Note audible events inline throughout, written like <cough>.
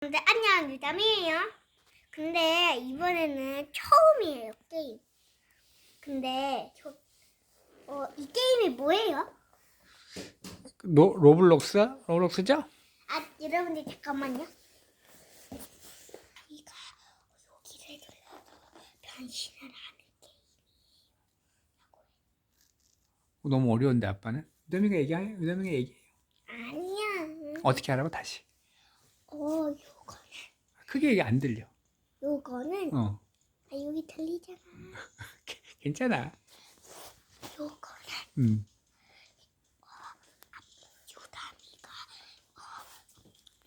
근데 안녕 유담이에요. 근데 이번에는 처음이에요 게임. 근데 저, 어, 이 게임이 뭐예요? 로, 로블록스? 로블록스죠? 아 여러분들 잠깐만요. 이가 여기를 눌러서 변신을 하는 게임. 너무 어려운데 아빠는? 유담이가 얘기해. 유담이가 얘기해. 아니야. 어떻게 하라고 다시. 어 요거는 크게 얘기 안 들려. 요거는 어. 아 여기 들리잖아. <laughs> 괜찮아. 요거는 음. 어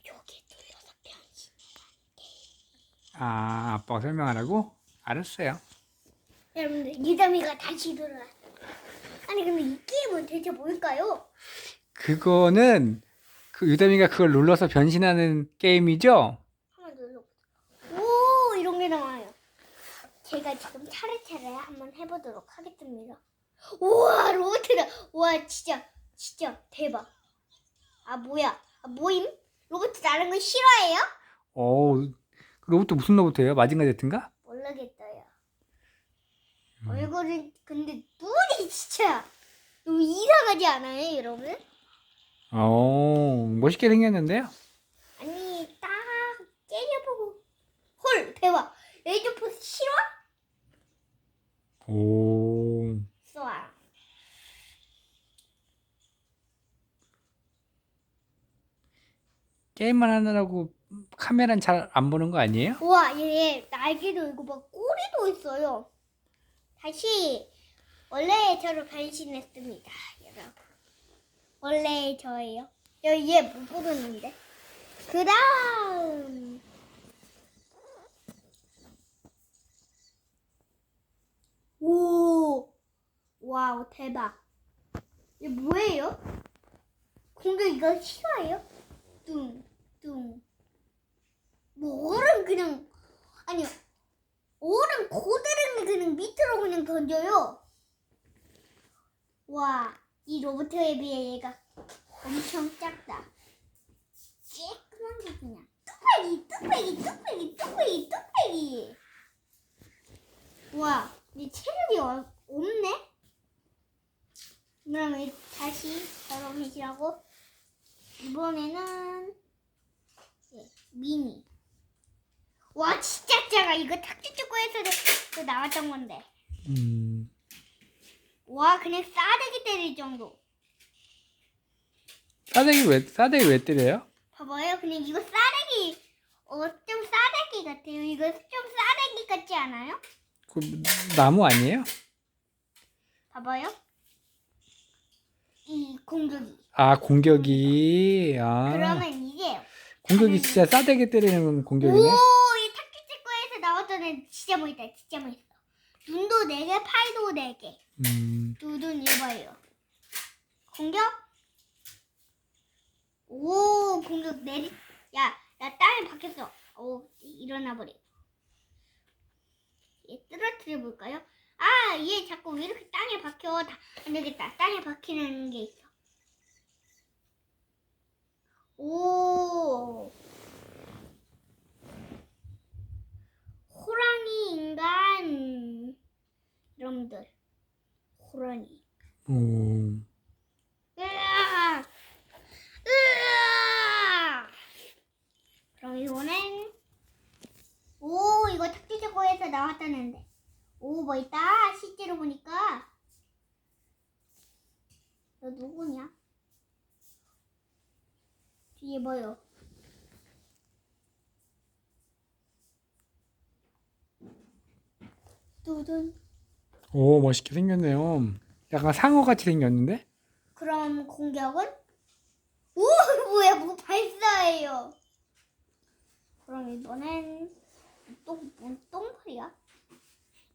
여기 변신. 아, 아빠가 설명하라고? 알았어요. 여러분들 유담이가 다시 돌아왔어. 아니 근데 이 게임은 대체 뭘까요? 그거는 그 유담이가 그걸 눌러서 변신하는 게임이죠? 한번 눌러보자. 오 이런 게 나와요. 제가 지금 차례차례 한번 해보도록 하겠습니다. 우와 로봇이다. 와 진짜 진짜 대박. 아 뭐야? 아 뭐임? 로봇 나는 거 싫어해요? 어, 그 로봇도 무슨 로봇이에요? 마징가 제트인가? 모르겠어요. 음. 얼굴은 근데 눈이 진짜 너무 이상하지 않아요, 여러분? 어, 멋있게 생겼는데요? 아니 딱 째려보고 헐 대박. 레이저 포스 싫어? 오, 쏴. 게임만 하느라고 카메라는 잘 안 보는 거 아니에요? 우와 얘 날개도 있고 막 꼬리도 있어요. 다시 원래의 저로 변신했습니다, 여러분. 원래의 저예요. 여기 얘못 보겠는데. 그 다음 오 와우 대박. 이게 뭐예요? 공격 이거 싫어요? 뚱 뚱. 뭐 얼음 그냥 아니 얼음 고드름이 그냥 밑으로 그냥 던져요. 와, 이 로봇에 비해 얘가 엄청 작다. 쬐끄만 게 그냥 뚝배기, 뚝배기, 뚝배기, 뚝배기, 뚝배기. 와, 이 체력이 어- 없네. 그러면 다시 해지하고 이번에는 예, 미니. 와 진짜 작아 이거 탁지 축구에서도 그 나왔던 건데 음, 와 그냥 싸대기 때릴 정도. 싸대기 왜, 싸대기 왜 때려요? 봐봐요. 그냥 이거 싸대기 어좀 싸대기 같아요. 이거 좀 싸대기 같지 않아요? 그 나무 아니에요? 봐봐요. 이 공격이. 아, 공격이, 아, 그러면 이게 공격이 진짜 싸대기 때리는 공격이네? 오이 축구에서 나왔던 애 진짜 멋있다. 진짜 멋있어 눈도 네 개 팔도 네 개 음, 두둔 이봐요. 공격. 오 공격 내리. 야, 나 땅에 박혔어. 오 일어나 버려. 얘 떨어뜨려 볼까요? 아, 얘 자꾸 왜 이렇게 땅에 박혀? 다, 안 되겠다. 땅에 박히는 게 있어. 오. 호랑이 인간 여러분들 으아! 으아! 그럼 이거는 오 이거 탁지제거에서 나왔다는데 오 뭐 있다 실제로 보니까 너 누구냐 뒤에 뭐요 두둔 오, 멋있게 생겼네요. 약간 상어 같이 생겼는데? 그럼 공격은? 오 <laughs> 뭐야 뭐 발사해요. 그럼 이번엔 똥, 뭔 똥파리야?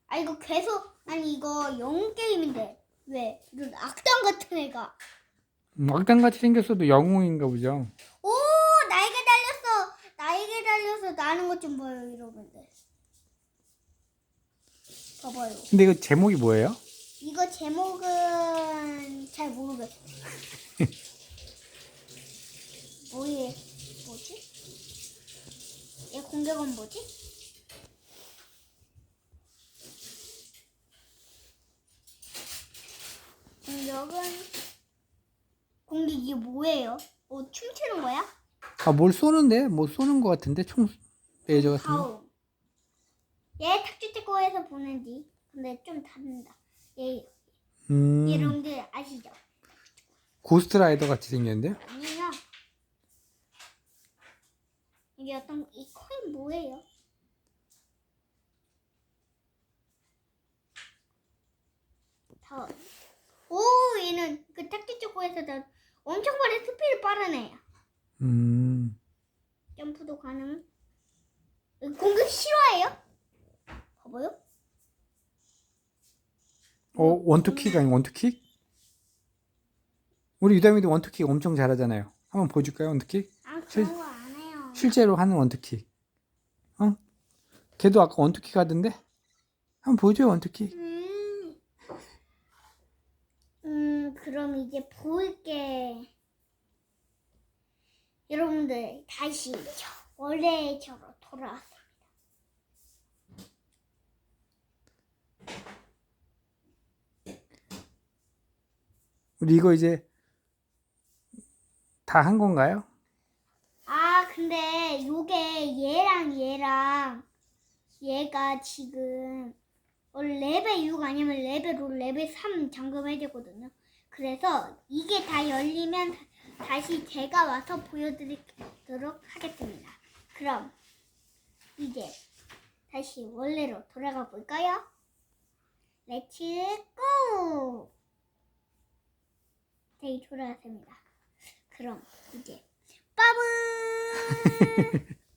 아 이거 계속 아니 이거 영웅 게임인데 왜 이런 악당 같은 애가 음, 악당 같이 생겼어도 영웅인가 보죠. 오 날개 달렸어 날개 달려서 나는 것 좀 봐요 여러분들 봐봐요 근데 이거 제목이 뭐예요? 이거 제목은 잘 모르겠어 <laughs> 뭐예 뭐지 공격은 뭐지? 공격은 공격 이게 뭐예요? 어 춤추는 거야? 아, 뭘 쏘는데? 뭐 쏘는 거 같은데? 총 레이저 같은 거? 가오. 얘 탁주택고에서 보는지 근데 좀 다른다. 얘 음, 여러분들 아시죠? 고스트 라이더 같이 생겼는데요? 아니요. 이게 어떤 이 코인 뭐예요? 다. 오 얘는 그 탁주택고에서 다 엄청 빠른 스피드 빠른 애야. 음, 점프도 가능. 공격 싫어해요? 봐봐요. 어, 원투킥 아니 원투킥? 우리 유담이도 원투킥 엄청 잘하잖아요. 한번 보여줄까요, 원투킥? 아 실- 그런 거 안 해요. 실제로 하는 원투킥. 어? 걔도 아까 원투킥 하던데? 한번 보여줘요, 원투킥. 음. 음, 그럼 이제 볼게. 여러분들, 다시 저 원래 저로 돌아왔습니다. 우리 이거 이제 다 한 건가요? 아, 근데 요게 얘랑 얘랑 얘가 지금 원래 레벨 6 아니면 레벨 5, 레벨 3 잠금해야 되거든요. 그래서 이게 다 열리면 다시 제가 와서 보여드리도록 하겠습니다. 그럼 이제 다시 원래로 돌아가 볼까요? 렛츠 고! 네, 돌아왔습니다. 그럼 이제 빠블 <laughs>